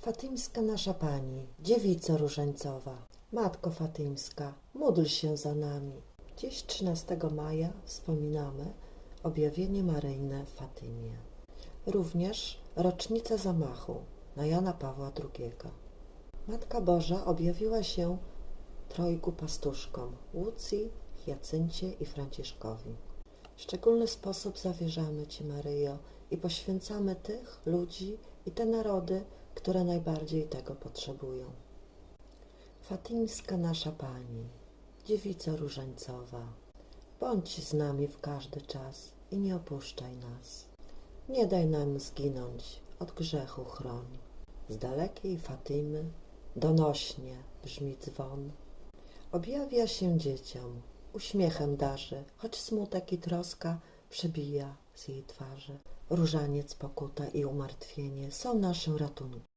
Fatymska nasza Pani, dziewico różańcowa, Matko Fatymska, módl się za nami. Dziś 13 maja wspominamy objawienie maryjne w Fatymie. Również rocznica zamachu na Jana Pawła II. Matka Boża objawiła się trojgu pastuszkom Łucji, Jacyncie i Franciszkowi. W szczególny sposób zawierzamy Ci, Maryjo, i poświęcamy tych ludzi i te narody, które najbardziej tego potrzebują. Fatimska nasza Pani, dziewico różańcowa, bądź z nami w każdy czas i nie opuszczaj nas. Nie daj nam zginąć, od grzechu chroń. Z dalekiej Fatymy donośnie brzmi dzwon. Objawia się dzieciom, uśmiechem darzy, choć smutek i troska przebija z jej twarzy. Różaniec, pokuta i umartwienie są naszym ratunkiem.